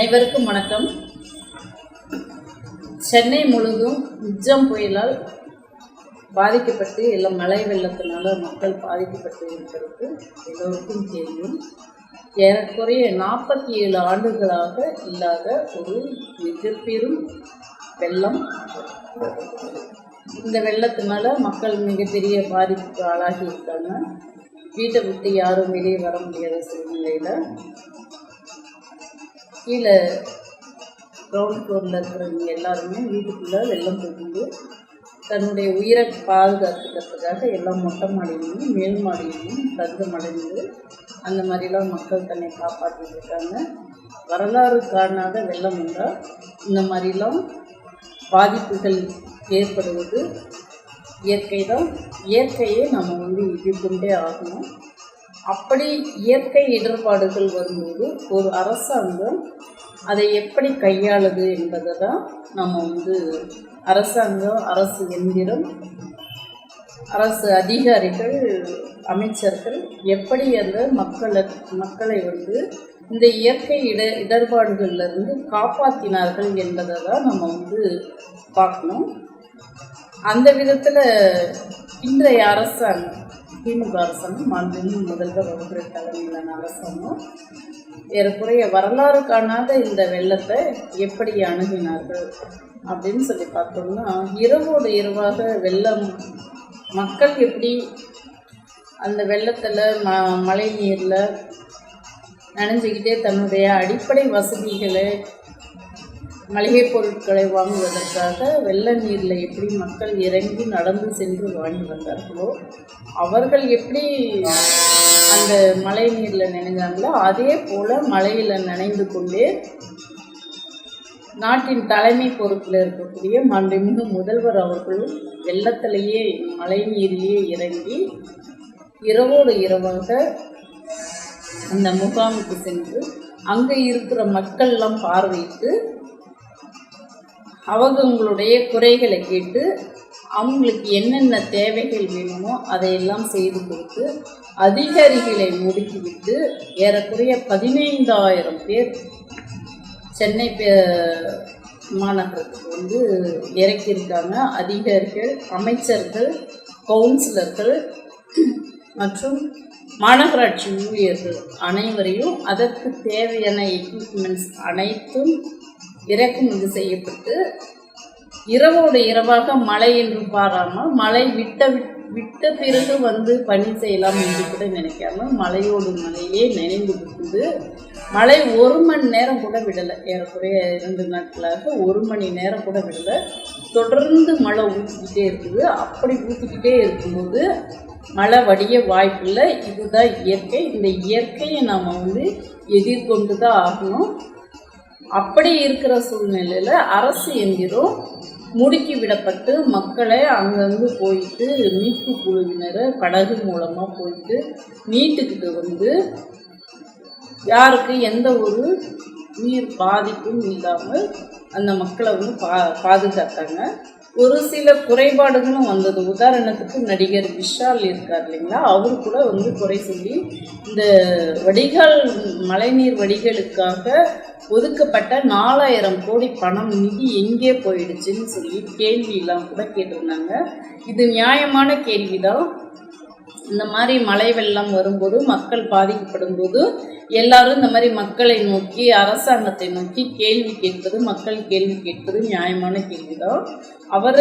அனைவருக்கும் வணக்கம். சென்னை முழுதும் உச்சம் புயலால் பாதிக்கப்பட்டு இல்லை மழை வெள்ளத்தினால மக்கள் பாதிக்கப்பட்டு இருக்கிறது எல்லோருக்கும் தெரியும். ஏறக்குறைய நாற்பத்தி ஏழு ஆண்டுகளாக இல்லாத ஒரு மிக பெரும் வெள்ளம். இந்த வெள்ளத்தினால மக்கள் மிகப்பெரிய பாதிப்புக்கு ஆளாகி இருக்காங்க. வீட்டை விட்டு யாரும் வெளியே வர முடியாத சூழ்நிலையில் கீழே கிரவுண்ட் ஃப்ளோரில் இருக்கிறவங்க எல்லாருமே வீட்டுக்குள்ளே வெள்ளம் புகுந்து தன்னுடைய உயிரை பாதுகாத்துக்கிறதுக்காக எல்லாம் மொட்டை மாடியிலையும் மேல் மாடியிலையும் தங்கம் அடைந்து அந்த மாதிரிலாம் மக்கள் தன்னை காப்பாற்றிட்டு இருக்காங்க. வரலாறு காணாத வெள்ளம் என்றால் இந்த மாதிரிலாம் பாதிப்புகள் ஏற்படுவது இயற்கை தான் இயற்கையே நம்ம வந்து எதிர்கொண்டே ஆகணும். அப்படி இயற்கை இடர்பாடுகள் வரும்போது ஒரு அரசாங்கம் அதை எப்படி கையாளுது என்பதை தான் நம்ம வந்து அரசாங்கம் அரசு எந்திரம் அரசு அதிகாரிகள் அமைச்சர்கள் எப்படி அந்த மக்களை மக்களை வந்து இந்த இயற்கை இட இடர்பாடுகள்லேருந்து காப்பாற்றினார்கள் என்பதை தான் நம்ம வந்து பார்க்கணும். அந்த விதத்தில் இன்றைய அரசாங்கம் திமுக அரசாங்கம் மாண்புமிகு முதல்வர் அவர்கள் தலைமையிலான அரசாங்கம். ஏறக்குறைய வரலாறு காணாத இந்த வெள்ளத்தை எப்படி அணுகினார்கள் அப்படின்னு சொல்லி பார்த்தோம்னா இரவோடு இரவாக வெள்ளம் மக்கள் எப்படி அந்த வெள்ளத்தில் ம மழை நீரில் நனைஞ்சுக்கிட்டே தன்னுடைய அடிப்படை வசதிகளை மளிகை பொருட்களை வாங்குவதற்காக வெள்ள நீரில் எப்படி மக்கள் இறங்கி நடந்து சென்று வாங்கி வந்தார்களோ அவர்கள் எப்படி அந்த மழை நீரில் நினைஞ்சாங்களோ அதே போல் மழையில் நனைந்து கொண்டே நாட்டின் தலைமை பொறுப்பில் இருக்கக்கூடிய மாண்புமிகு முதல்வர் அவர்கள் வெள்ளத்திலேயே மழை நீரிலேயே இறங்கி இரவோடு இரவாக அந்த முகாமுக்கு சென்று அங்கே இருக்கிற மக்கள்லாம் பார்வையிட்டு அவங்களுடைய குறைகளை கேட்டு அவங்களுக்கு என்னென்ன தேவைகள் வேணுமோ அதையெல்லாம் செய்து கொடுத்து அதிகாரிகளை முடுக்கிவிட்டு ஏறக்குறைய பதினைந்தாயிரம் பேர் சென்னை பே- மாநகரத்துக்கு வந்து இறக்கியிருக்காங்க. அதிகாரிகள் அமைச்சர்கள் கவுன்சிலர்கள் மற்றும் மாநகராட்சி ஊழியர்கள் அனைவரையும் அதற்கு தேவையான எக்யூப்மெண்ட்ஸ் அனைத்தும் இறக்குமதி செய்யப்பட்டு இரவோடு இரவாக மழை என்று பாராமல் மழை விட்ட விட்ட பிறகு வந்து பணி செய்யலாம் என்று கூட நினைக்காம மழையோடு மழையே நினைந்து விட்டு மழை ஒரு மணி நேரம் கூட விடலை. ஏறக்குறைய இரண்டு நாட்களாக ஒரு மணி நேரம் கூட விடலை. தொடர்ந்து மழை ஊற்றிக்கிட்டே இருக்குது. அப்படி ஊற்றிக்கிட்டே இருக்கும்போது மழை வடிய வாய்ப்பில்லை. இதுதான் இயற்கை. இந்த இயற்கையை நாம் வந்து எதிர்கொண்டு தான் ஆகணும். அப்படி இருக்கிற சூழ்நிலையில் அரசு என்கிறோம் முடுக்கி விடப்பட்டு மக்களை அங்கங்கே போயிட்டு மீட்பு குழுவினரை படகு மூலமாக போயிட்டு மீட்டுக்கிட்டு வந்து யாருக்கு எந்த ஒரு உயிர் பாதிப்பும் இல்லாமல் அந்த மக்களை வந்து பா பாதுகாத்தாங்க. ஒரு சில குறைபாடுகளும் வந்தது. உதாரணத்துக்கு நடிகர் விஷால் இருக்கார் இல்லைங்களா? அவரு கூட வந்து குறை சொல்லி இந்த வடிகால் மழைநீர் வடிகளுக்காக ஒதுக்கப்பட்ட நாலாயிரம் கோடி பணம் நிதி எங்கே போயிடுச்சுன்னு சொல்லி கேள்வியெல்லாம் கூட கேட்டிருந்தாங்க. இது நியாயமான கேள்விதான். இந்த மாதிரி மழை வெள்ளம் வரும்போது மக்கள் பாதிக்கப்படும் போது எல்லாரும் இந்த மாதிரி மக்களை நோக்கி அரசாங்கத்தை நோக்கி கேள்வி கேட்பது மக்கள் கேள்வி கேட்பது நியாயமான கேள்விதான். அவர்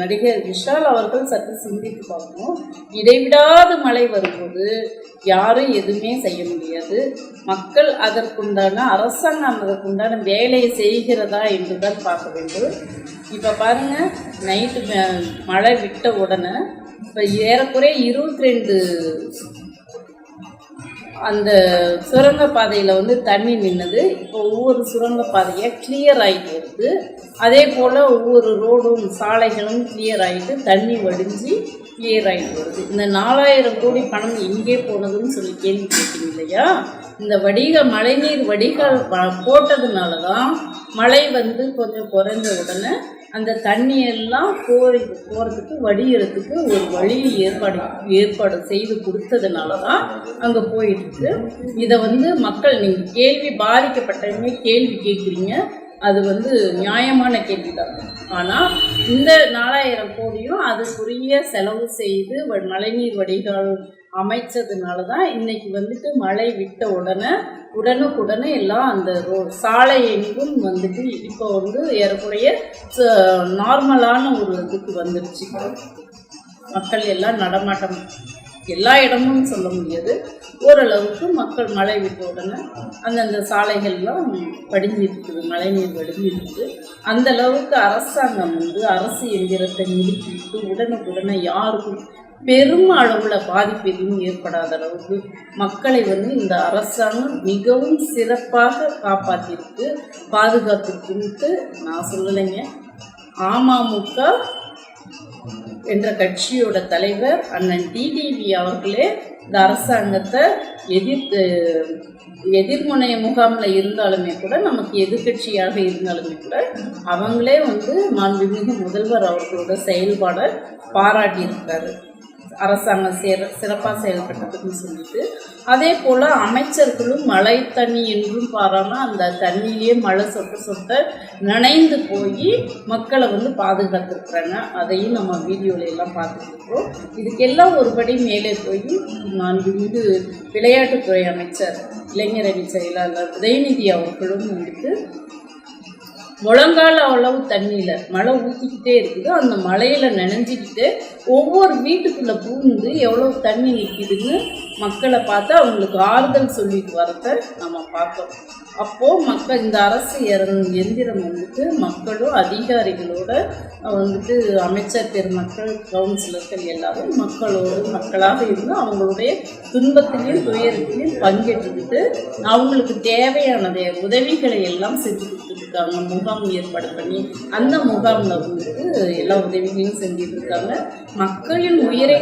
நடிகர் விஷால் அவர்கள் சற்று சிந்தித்து பார்க்கணும் இடைவிடாத மழை வரும்போது யாரும் எதுவுமே செய்ய முடியாது. மக்கள் அதற்குண்டான அரசாங்கம் அதற்குண்டான வேலையை செய்கிறதா என்று தான் பார்க்க வேண்டும். இப்போ பாருங்கள் நைட்டு மழை விட்ட உடனே இப்போ ஏறக்குறைய இருபத்தி ரெண்டு அந்த சுரங்கப்பாதையில் வந்து தண்ணி நின்னது. இப்போ ஒவ்வொரு சுரங்கப்பாதையாக கிளியர் ஆகிட்டு வருது அதே போல் ஒவ்வொரு ரோடும் சாலைகளும் கிளியர் ஆகிட்டு தண்ணி வடிஞ்சு கிளியர் ஆகிட்டு வருது இந்த நாலாயிரம் கோடி பணம் எங்கே போனதுன்னு சொல்லி கேள்வி கேட்டீங்க இல்லையா? இந்த வடிக மழைநீர் வடிகால் ப- போட்டதுனால தான் மழை வந்து கொஞ்சம் குறைஞ்ச உடனே அந்த தண்ணியெல்லாம் போய் போகிறதுக்கு வடிகிறதுக்கு ஒரு வழி ஏற்பாடு ஏற்பாடு செய்து கொடுத்ததுனால தான் அங்கே போயிட்டுருக்கு இதை வந்து மக்கள் நீங்கள் கேள்வி பாதிக்கப்பட்டவங்க கேள்வி கேட்குறீங்க. அது வந்து நியாயமான கேள்வி தான் ஆனால் இந்த நாலாயிரம் கோடியும் அதுக்குரிய செலவு செய்து வ- மழைநீர் வடிகால் அமைச்சதுனால தான் இன்னைக்கு வந்துட்டு மழை விட்ட உடனே உடனுக்குடனே எல்லாம் அந்த ரோ சாலை எங்கும் வந்துட்டு இப்போ வந்து ஏறக்குறைய ச- நார்மலான ஒரு இதுக்கு வந்துடுச்சு மக்கள் எல்லாம் நடமாட்டம் எல்லா இடமும் சொல்ல முடியாது. ஓரளவுக்கு மக்கள் மழை விட்ட உடனே அந்தந்த சாலைகள்லாம் வடிஞ்சு இருக்குது மழைநீர் வடிஞ்சு இருக்குது அந்த அளவுக்கு அரசாங்கம் வந்து அரசு எந்திரத்தை நிறுத்திவிட்டு உடனுக்குடனே யாருக்கும் பெரும் அளவில் பாதிப்பு எதுவும் ஏற்படாத அளவுக்கு மக்களை வந்து இந்த அரசாங்கம் மிகவும் சிறப்பாக காப்பாற்றிருக்கு பாதுகாத்துருக்குன்ட்டு நான் சொல்லலைங்க. அமமுக என்ற கட்சியோட தலைவர் அண்ணன் டிடிவி அவர்களே இந்த அரசாங்கத்தை எதிர்த்து எதிர்முனைய முகாமில் இருந்தாலுமே கூட நமக்கு எதிர்க்கட்சியாக இருந்தாலுமே கூட அவங்களே வந்து மாண்புமிகு முதல்வர் அவர்களோட செயல்பாடை பாராட்டியிருக்காரு. அரசாங்கம் சேர சிறப்பாக செயல்பட்டதுன்னு சொல்லிட்டு அதே போல் அமைச்சர்களும் மழை தண்ணி என்றும் பாராமல் அந்த தண்ணியிலே மழை சொட்ட சொட்ட நனைந்து போய் மக்களை வந்து பாதுகாத்துருக்குறாங்க. அதையும் நம்ம வீடியோல எல்லாம் பார்த்துருக்குறோம் இதுக்கெல்லாம் ஒருபடி மேலே போய் மாண்புமிகு விளையாட்டுத்துறை அமைச்சர் இளைஞர் செயலாளர் உதயநிதி அவர்களும் வந்துட்டு முழங்கால அளவு தண்ணியில் மழை ஊற்றிக்கிட்டே இருக்குது. அந்த மழையில் நினைஞ்சிக்கிட்டு ஒவ்வொரு வீட்டுக்குள்ளே பூந்து எவ்வளோ தண்ணி நிற்கிதுன்னு மக்களை பார்த்து அவங்களுக்கு ஆறுதல் சொல்லிட்டு வரத நம்ம பார்த்தோம். அப்போது மக்கள் இந்த அரசு எந்திரம் வந்துட்டு மக்களும் அதிகாரிகளோட வந்துட்டு அமைச்சர் பெருமக்கள் கவுன்சிலர்கள் எல்லாரும் மக்களோடு மக்களாக இருந்து அவங்களுடைய துன்பத்திலையும் துயரத்திலையும் பங்கேற்றுக்கிட்டு அவங்களுக்கு தேவையானதை உதவிகளை எல்லாம் செஞ்சு கொடுத்துருக்காங்க முகாம் ஏற்பாடு பண்ணி அந்த முகாமில் வந்துட்டு எல்லா உதவிகளையும் செஞ்சுட்டு இருக்காங்க. மக்களின் உயிரை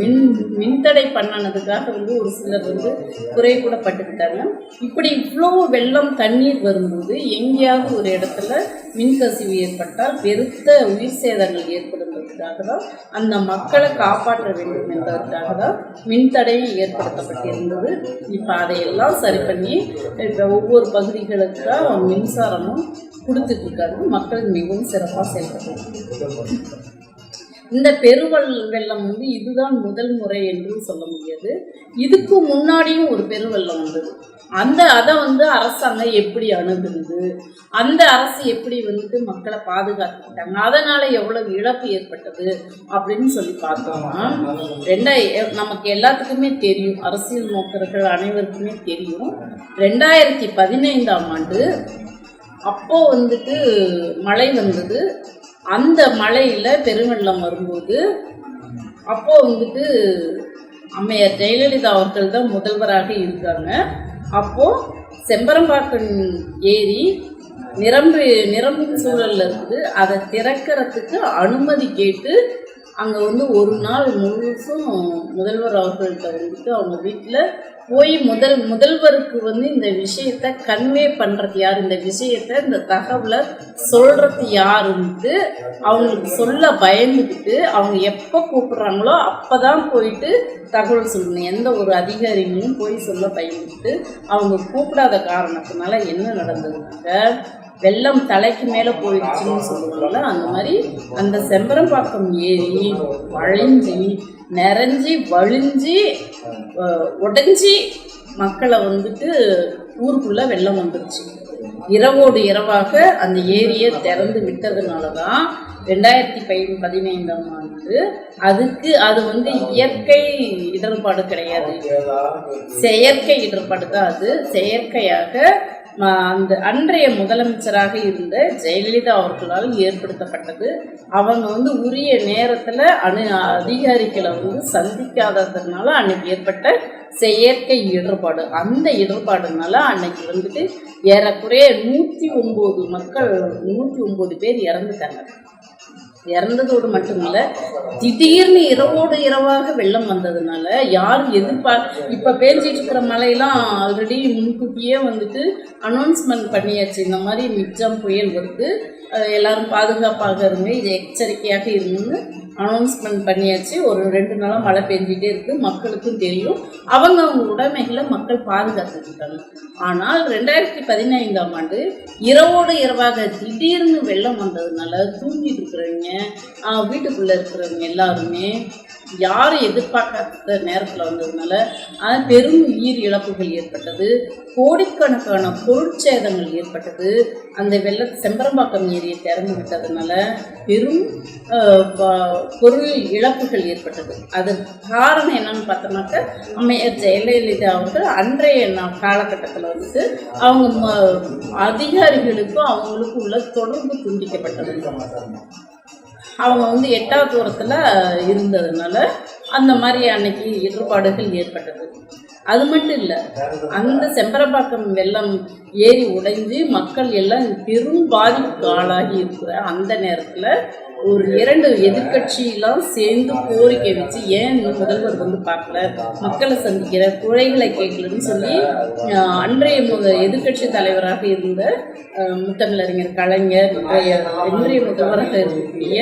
மின் மின்தடை பண்ணனதுக்காக வந்து ஒரு சிலர் வந்து குறை கூட பட்டுக்கிட்டாங்க. இப்படி இவ்வளோ வெள்ளம் தண்ணீர் வரும்போது எங்கேயாவது ஒரு இடத்துல மின்கசிவு ஏற்பட்டால் பெருத்த உயிர் சேதங்கள் ஏற்படுவதற்காக தான் அந்த மக்களை காப்பாற்ற வேண்டும் என்பதற்காக தான் மின்தடையும் ஏற்படுத்தப்பட்டிருந்தது. இப்போ அதையெல்லாம் சரி பண்ணி இப்போ ஒவ்வொரு பகுதிகளுக்கும் மின்சாரமும் கொடுத்துட்டு இருக்காரு மக்கள் மிகவும் சிறப்பாக செயல்பட்டு இந்த பெருவெள் வெள்ளம் வந்து இதுதான் முதல் முறை என்று சொல்ல முடியாது. இதுக்கு முன்னாடியும் ஒரு பெருவெள்ளம் வந்தது. அந்த அதை வந்து அரசாங்கம் எப்படி அணுகுது? அந்த அரசு எப்படி வந்துட்டு மக்களை பாதுகாத்துக்கிட்டாங்க? அதனால எவ்வளவு இழப்பு ஏற்பட்டது அப்படின்னு சொல்லி பார்த்தோம்னா ரெண்டாய் நமக்கு எல்லாத்துக்குமே தெரியும். அரசியல் நோக்கர்கள் அனைவருக்குமே தெரியும். ரெண்டாயிரத்தி பதினைந்தாம் ஆண்டு அப்போ வந்துட்டு மழை வந்தது. அந்த மழையில் பெருவெள்ளம் வரும்போது அப்போது வந்துட்டு அம்மையார் ஜெயலலிதா அவர்கள் தான் முதல்வராக இருக்காங்க. அப்போது செம்பரம்பாக்கம் ஏரி நிரம்பு நிரம்பும் சூழல்ல இருக்குது அதை திறக்கிறதுக்கு அனுமதி கேட்டு அங்கே வந்து ஒரு நாள் முழுசும் முதல்வர் அவர்கள்ட்ட வந்துட்டு அவங்க வீட்டில் போய் முதல் முதல்வருக்கு வந்து இந்த விஷயத்த கன்வே பண்ணுறது யார்? இந்த விஷயத்த இந்த தகவலை சொல்கிறது யாருன்ட்டு அவங்களுக்கு சொல்ல பயந்துக்கிட்டு அவங்க எப்போ கூப்பிட்றாங்களோ அப்போ தான் போயிட்டு தகவல் சொல்லணும். எந்த ஒரு அதிகாரிகளும் போய் சொல்ல பயந்துக்கிட்டு அவங்க கூப்பிடாத காரணத்தினால என்ன நடந்ததுனாக்க வெள்ளம் தலைக்கு மேலே போயிடுச்சுன்னு சொல்லுவாங்கள்ல அந்த மாதிரி அந்த செம்பரம்பாக்கம் ஏரி வளைஞ்சி நிறைஞ்சி வழிஞ்சி உடஞ்சி மக்களை வந்துட்டு ஊருக்குள்ளே வெள்ளம் வந்துருச்சு. இரவோடு இரவாக அந்த ஏரியை திறந்து விட்டதுனால தான் ரெண்டாயிரத்தி பை பதினைந்தாம் ஆண்டு அதுக்கு அது வந்து இயற்கை இடர்பாடு கிடையாது. செயற்கை இடர்பாடு தான் அது. செயற்கையாக அந்த அன்றைய முதலமைச்சராக இருந்த ஜெயலலிதா அவர்களால் ஏற்படுத்தப்பட்டது. அவங்க வந்து உரிய நேரத்தில் அணு அதிகாரிகளை வந்து சந்திக்காததுனால அன்னைக்கு ஏற்பட்ட செயற்கை இடர்பாடு. அந்த இடர்பாடுனால அன்னைக்கு வந்துட்டு ஏறக்குறைய நூற்றி ஒம்பது மக்கள் நூற்றி ஒம்பது பேர் இறந்துட்டாங்க. இறந்ததோடு மட்டுமில்ல திடீர்னு இரவோடு இரவாக வெள்ளம் வந்ததுனால யாரும் எதிர்பார் இப்போ பேஞ்சிட்டு இருக்கிற மழையெல்லாம் ஆல்ரெடி முன்கூட்டியே வந்துட்டு அனௌன்ஸ்மெண்ட் பண்ணியாச்சு. இந்த மாதிரி மிச்சம் புயல் வருது. எல்லாரும் பாதுகாப்பாக இருங்க. இது எச்சரிக்கையாக இருங்கன்னு அனௌன்ஸ்மெண்ட் பண்ணியாச்சு. ஒரு ரெண்டு நாளாக மழை பெஞ்சிட்டே இருக்கு. மக்களுக்கும் தெரியும். அவங்க அவங்க உடைமைகளை மக்கள் பாதுகாத்துக்கிட்டாங்க. ஆனால் ரெண்டாயிரத்தி பதினைந்தாம் ஆண்டு இரவோடு இரவாக திடீர்னு வெள்ளம் வந்ததுனால தூங்கிட்டு இருக்கிறவங்க ஆஹ் வீட்டுக்குள்ளே இருக்கிறவங்க எல்லாருமே யாரும் எதிர்பார்க்காத நேரத்தில் வந்ததுனால அது பெரும் உயிர் இழப்புகள் ஏற்பட்டது. கோடிக்கணக்கான பொருட்சேதங்கள் ஏற்பட்டது. அந்த வெள்ள செம்பரம்பாக்கம் ஏரியை திறந்து விட்டதுனால பெரும் ஆஹ், பொருள் இழப்புகள் ஏற்பட்டது. அதற்கு காரணம் என்னன்னு பார்த்தோம்னாக்க அம்மையார் ஜெயலலிதா அவர்கள் அன்றைய நா- காலகட்டத்தில் வந்துட்டு அவங்க ம- அதிகாரிகளுக்கும் அவங்களுக்கும் உள்ள தொடர்பு துண்டிக்கப்பட்டது. அவங்க வந்து எட்டாவது தூரத்தில் இருந்ததுனால அந்த மாதிரி அன்னைக்கு இடர்பாடுகள் ஏற்பட்டது. அது மட்டும் இல்லை அந்த செம்பரப்பாக்கம் வெள்ளம் ஏறி உடைஞ்சு மக்கள் எல்லாம் பெரும் பாதிப்புக்கு ஆளாகி இருக்கிற அந்த நேரத்தில் ஒரு இரண்டு எதிர்கட்சியெல்லாம் சேர்ந்து கோரிக்கை வச்சு ஏன் முதல்வர் வந்து பார்க்கல? மக்களை சந்திக்கிற குறைகளை கேட்கலன்னு சொல்லி அன்றைய முத எதிர்க்கட்சி தலைவராக இருந்த முத்தமிழறிஞர் கலைஞர் இன்றைய முதல்வராக இருக்கக்கூடிய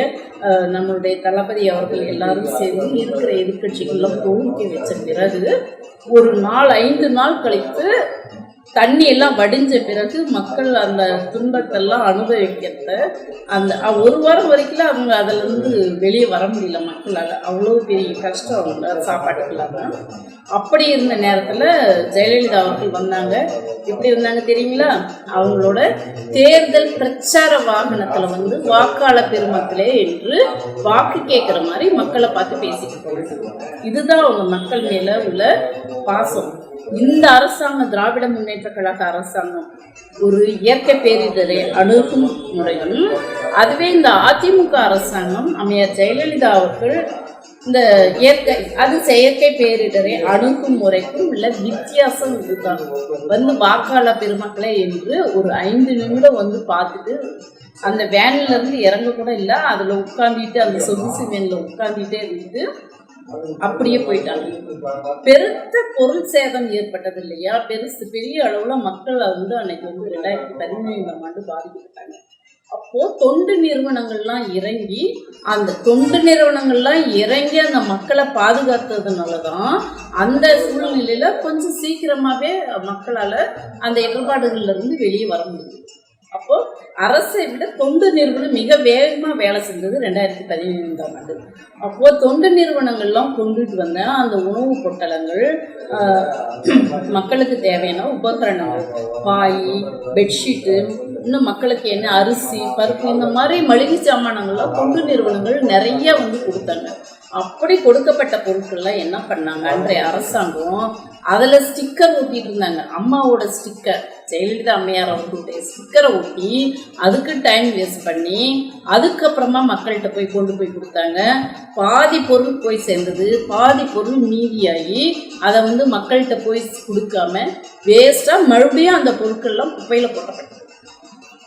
நம்மளுடைய தளபதி அவர்கள் எல்லாரும் சேர்ந்து இருக்கிற எதிர்கட்சிகள்லாம் கோரிக்கை வச்ச பிறகு ஒரு நாள் ஐந்து நாள் கழித்து தண்ணி எல்லாம் வடிஞ்ச பிறகு மக்கள் அந்த துன்பத்தெல்லாம் அனுபவிக்கிறத அந்த ஒரு வாரம் வரைக்கும் அவங்க அதுல இருந்து வெளியே வர முடியல மக்களால். அவ்வளோ பெரிய கஷ்டம் அவங்க சாப்பாட்டுக்கு இல்லாமல் அப்படி இருந்த நேரத்தில் ஜெயலலிதா அவர்கள் வந்தாங்க. எப்படி வந்தாங்க தெரியுங்களா? அவங்களோட தேர்தல் பிரச்சார வாகனத்தில் வந்து வாக்காளர் பெருமக்களே என்று வாக்கு கேட்குற மாதிரி மக்களை பார்த்து பேசிட்டு போனாங்க. இதுதான் அவங்க மக்கள் மேலே உள்ள பாசம். இந்த அரசாங்கம் திராவிட முன்னேற்ற கழக அரசாங்கம் ஒரு இயற்கை பேரிடரை அணுகும் முறையும் அதுவே இந்த அதிமுக அரசாங்கம் அம்மையார் ஜெயலலிதா அவர்கள் இந்த இயற்கை அது செயற்கை பேரிடரை அணுகும் முறைக்கும் உள்ள வித்தியாசம் இதுதான். வந்து வாக்காளர் பெருமக்களே என்று ஒரு ஐந்து நிமிடம் வந்து பார்த்துட்டு அந்த வேன்ல இருந்து இறங்க கூட இல்லை. அதில் உட்காந்துட்டு அந்த சொகுசு வேனில் உட்காந்துட்டே இருந்துட்டு அப்படியே போயிட்டாங்க. பெருத்த பொருள் சேதம் ஏற்பட்டது இல்லையா பெருசு பெரிய அளவுல மக்கள் வந்து அன்னைக்கு வந்து ரெண்டாயிரத்தி பதினைந்தாம் ஆண்டு பாதிக்கப்பட்டாங்க. அப்போ தொண்டு நிறுவனங்கள்லாம் இறங்கி அந்த தொண்டு நிறுவனங்கள்லாம் இறங்கி அந்த மக்களை பாதுகாத்ததுனால தான் அந்த சூழ்நிலையில கொஞ்சம் சீக்கிரமாவே மக்களால அந்த இடர்பாடுகள்ல இருந்து வெளியே வர முடியும் அப்போ அரசை விட தொண்டு நிறுவனம் மிக வேகமாக வேலை செஞ்சது ரெண்டாயிரத்தி பதினைந்தாம் ஆண்டு. அப்போ தொண்டு நிறுவனங்கள்லாம் கொண்டுட்டு வந்த அந்த உணவு பொட்டலங்கள் ஆஹ், மக்களுக்கு தேவையான உபகரணங்கள் பாய் பெட்ஷீட்டு இன்னும் மக்களுக்கு என்ன அரிசி பருப்பு இந்த மாதிரி மளிகை சாமானங்கள்லாம் தொண்டு நிறுவனங்கள் நிறைய வந்து கொடுத்தாங்க. அப்படி கொடுக்கப்பட்ட பொருட்கள்லாம் என்ன பண்ணாங்க? அன்றைய அரசாங்கம் அதில் ஸ்டிக்கர் ஒட்டிட்டு இருந்தாங்க. அம்மாவோட ஸ்டிக்கர் ஜெயலலிதா அம்மையார் அவர்களுடைய ஸ்டிக்கரை ஒட்டி அதுக்கு டைம் வேஸ்ட் பண்ணி அதுக்கப்புறமா மக்கள்கிட்ட போய் கொண்டு போய் கொடுத்தாங்க. பாதி பொருள் போய் சேர்ந்தது. பாதி பொருள் மீதியாகி அதை வந்து மக்கள்கிட்ட போய் கொடுக்காம வேஸ்ட்டாக மறுபடியும் அந்த பொருட்கள்லாம் குப்பையில் போட்டப்பட்டது.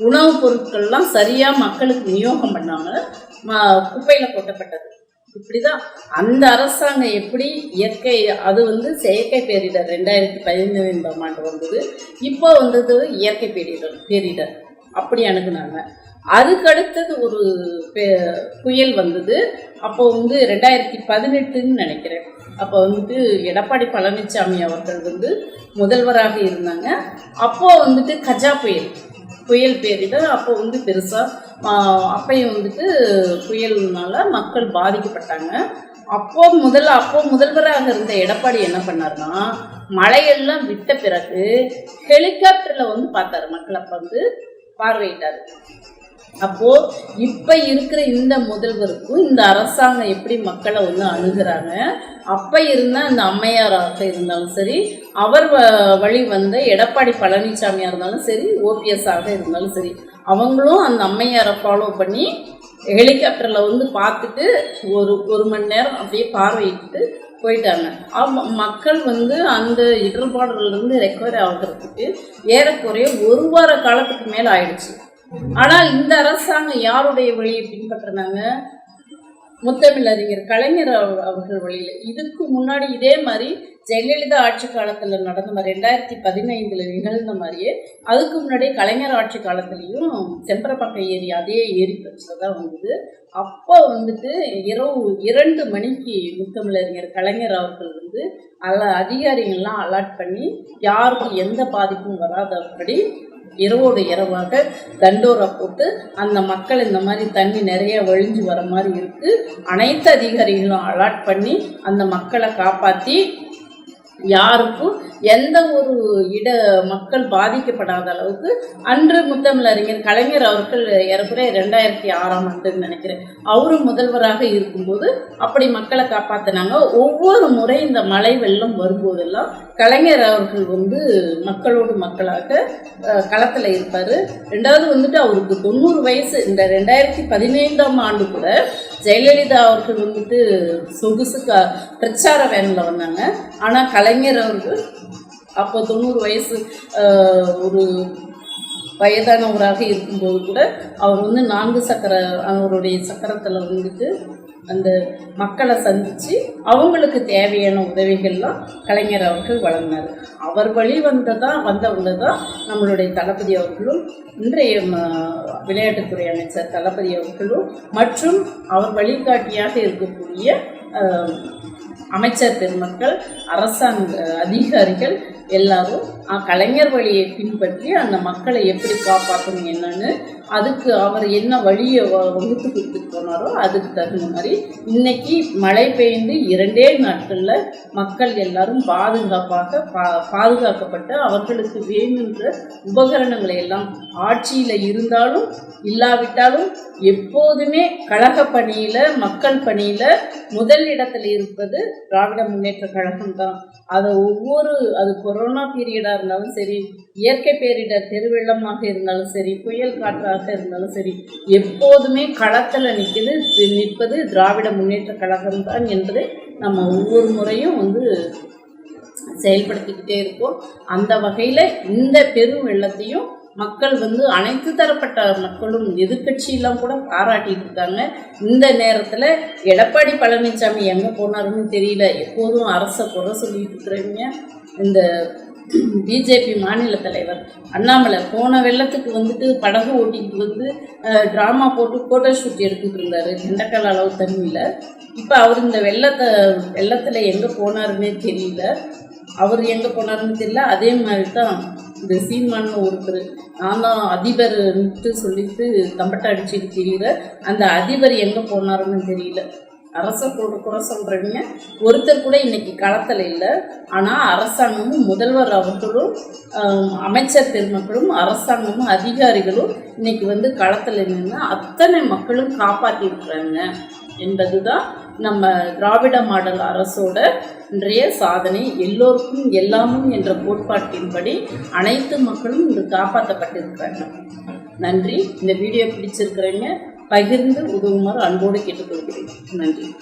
உணவுப் பொருட்கள்லாம் சரியாக மக்களுக்கு விநியோகம் பண்ணாமல் குப்பையில் போட்டப்பட்டது. இப்படிதான் அந்த அரசாங்கம் எப்படி இயற்கை அது வந்து செயற்கை பேரிடர் ரெண்டாயிரத்தி பதினைந்தாம் ஆண்டு வந்தது. இப்போ வந்தது இயற்கை பேரிடர் பேரிடர். அப்படி அணுகுனாங்க. அதுக்கு அடுத்தது ஒரு பெ- புயல் வந்தது. அப்போ வந்து ரெண்டாயிரத்தி பதினெட்டுன்னு நினைக்கிறேன். அப்போ வந்துட்டு எடப்பாடி பழனிசாமி அவர்கள் வந்து முதல்வராக இருந்தாங்க. அப்போ வந்துட்டு கஜா புயல். புயல் பேரிடர் அப்போ வந்து பெருசாக அப்பையும் வந்துட்டு புயல்னால மக்கள் பாதிக்கப்பட்டாங்க. அப்போ முதல்ல அப்போ முதல்வராக இருந்த எடப்பாடி என்ன பண்ணாருன்னா மழையெல்லாம் விட்ட பிறகு ஹெலிகாப்டரில் வந்து பார்த்தாரு. மக்களை வந்து பார்வையிட்டார். அப்போ இப்ப இருக்கிற இந்த முதல்வருக்கும் இந்த அரசாங்கம் எப்படி மக்களை வந்து அணுகிறாங்க? அப்ப இருந்த அந்த அம்மையாராக இருந்தாலும் சரி அவர் வ- வழி வந்த எடப்பாடி பழனிசாமியா இருந்தாலும் சரி ஓபிஎஸ் ஆக இருந்தாலும் சரி அவங்களும் அந்த அம்மையாரை ஃபாலோ பண்ணி ஹெலிகாப்டரில் வந்து பார்த்துட்டு ஒரு ஒரு மணி நேரம் அப்படியே பார்வையிட்டு போயிட்டாங்க. அவ மக்கள் வந்து அந்த இடர்பாடுலேருந்து ரெக்கவரி ஆகிறதுக்கு ஏறக்குறைய ஒரு வார காலத்துக்கு மேலே ஆயிடுச்சு. ஆனால் இந்த அரசாங்கம் யாருடைய வழியை பின்பற்றினாங்க? முத்தமிழறிஞர் கலைஞர் அவர்கள் வழியில். இதுக்கு முன்னாடி இதே மாதிரி ஜெயலலிதா ஆட்சி காலத்தில் நடந்த மாதிரி ரெண்டாயிரத்தி பதினைந்தில் நிகழ்ந்த மாதிரியே அதுக்கு முன்னாடி கலைஞர் ஆட்சி காலத்துலேயும் செம்பரப்பாக்கம் ஏரி அதே ஏரி பிரச்சனை தான் வந்தது. அப்போ வந்துட்டு இரவு இரண்டு மணிக்கு முத்தமிழறிஞர் கலைஞர் அவர்கள் வந்து அல்ல அதிகாரிகள்லாம் அலாட் பண்ணி யாருக்கும் எந்த பாதிப்பும் வராதபடி இரவோடு இரவாக தண்டோரா போட்டு அந்த மக்கள் இந்த மாதிரி தண்ணி நிறைய வழிஞ்சு வர மாதிரி இருக்கு. அனைத்து அதிகாரிகளும் அலாட் பண்ணி அந்த மக்களை காப்பாற்றி யாருக்கும் எந்த ஒரு இட மக்கள் பாதிக்கப்படாத அளவுக்கு அன்று முத்தமிழறிஞர் கலைஞர் அவர்கள் ஏறக்குறைய ரெண்டாயிரத்தி ஆறாம் ஆண்டுன்னு நினைக்கிறேன். அவரும் முதல்வராக இருக்கும்போது அப்படி மக்களை காப்பாற்றினாங்க ஒவ்வொரு முறை இந்த மழை வெள்ளம் வரும்போதெல்லாம் கலைஞர் அவர்கள் வந்து மக்களோடு மக்களாக களத்தில் இருப்பார். ரெண்டாவது வந்துட்டு அவருக்கு தொண்ணூறு வயசு. இந்த ரெண்டாயிரத்தி பதினைந்தாம் ஆண்டு கூட ஜெயலலிதா அவர்கள் வந்துட்டு சொகுசு க பிரச்சார வேனில் வந்தாங்க. ஆனால் கலைஞர் அவர்கள் அப்போ தொண்ணூறு வயசு ஒரு வயதானவராக இருக்கும்போது கூட அவர் வந்து நான்கு சக்கர அவருடைய சக்கரத்தில் வந்துட்டு அந்த மக்களை சந்தித்து அவங்களுக்கு தேவையான உதவிகள்லாம் கலைஞர் அவர்கள் வழங்கினார். அவர் வழி வந்ததாக வந்தவங்க தான் நம்மளுடைய தளபதி அவர்களும் இன்றைய விளையாட்டுத்துறை அமைச்சர் தளபதி அவர்களும் மற்றும் அவர் வழிகாட்டியாக இருக்கக்கூடிய அமைச்சர் பெருமக்கள் அரசாங்க அதிகாரிகள் எல்லாரும் அஹ், கலைஞர் வழியை பின்பற்றி அந்த மக்களை எப்படி காப்பாற்றணும் என்னன்னு அதுக்கு அவர் என்ன வழியை வகுத்து கொடுத்துட்டு போனாரோ அதுக்கு தகுந்த மாதிரி இன்னைக்கு மழை பெய்ந்து இரண்டே நாட்களில் மக்கள் எல்லாரும் பாதுகாப்பாக பா பாதுகாக்கப்பட்டு அவர்களுக்கு வேணுன்ற உபகரணங்களை எல்லாம் ஆட்சியில் இருந்தாலும் இல்லாவிட்டாலும் எப்போதுமே கழக பணியில் மக்கள் பணியில் முதல் இடத்துல இருப்பது திராவிட முன்னேற்ற கழகம் தான். அதை ஒவ்வொரு அது கொரோனா பீரியடாக இருந்தாலும் சரி இயற்கை பேரிடர் பெருவெள்ளமாக இருந்தாலும் சரி புயல் காற்றாக இருந்தாலும் சரி எப்போதுமே களத்தில் நிற்கிறது நிற்பது திராவிட முன்னேற்ற கழகம் தான் என்பதை நம்ம ஒவ்வொரு முறையும் வந்து செயல்படுத்திக்கிட்டே இருக்கோம் அந்த வகையில் இந்த பெரும் வெள்ளத்தையும் மக்கள் வந்து அனைத்து தரப்பட்ட மக்களும் எதிர்க்கட்சியெல்லாம் கூட பாராட்டிட்டு இருக்காங்க. இந்த நேரத்தில் எடப்பாடி பழனிசாமி எங்கே போனாருன்னு தெரியல. எப்போதும் அரசை குறை சொல்லிட்டு இருக்கிறவங்க இந்த பிஜேபி மாநில தலைவர் அண்ணாமலை போன வெள்ளத்துக்கு வந்துட்டு படகு ஓட்டிக்கிட்டு வந்து ட்ராமா போட்டு ஃபோட்டோ ஷூட் எடுத்துகிட்டு இருந்தாரு. திண்டக்கல் அளவு தண்ணியில்? இப்போ அவர் இந்த வெள்ளத்தை வெள்ளத்தில் எங்கே போனாருன்னே தெரியல. அவர் எங்கே போனாருன்னு தெரியல. அதே மாதிரி தான் இந்த சீமான்னு ஒருத்தர். நான் தான் அதிபர்ன்ட்டு சொல்லிட்டு தம்பட்டை அடிச்சுட்டு தெரியல அந்த அதிபர் எங்கே போனாருன்னு தெரியல. அரசை போட்டு கூட சொல்கிறவங்க ஒருத்தர் கூட இன்னைக்கு களத்தில் இல்லை. ஆனால் அரசாங்கமும் முதல்வர் அவர்களும் அமைச்சர் பெருமக்களும் அரசாங்கமும் அதிகாரிகளும் இன்னைக்கு வந்து களத்தில் நின்று அத்தனை மக்களும் காப்பாற்றிருக்கிறாங்க என்பதுதான் நம்ம திராவிட மாடல் அரசோட இன்றைய சாதனை எல்லோருக்கும் எல்லாமும் என்ற கோட்பாட்டின்படி அனைத்து மக்களும் இங்கு காப்பாற்றப்பட்டிருக்கிறாங்க நன்றி. இந்த வீடியோ பிடிச்சிருக்கிறவங்க பகிர்ந்து உதவுமாறு அன்போடு கேட்டுக்கொள்கிறேன். நன்றி.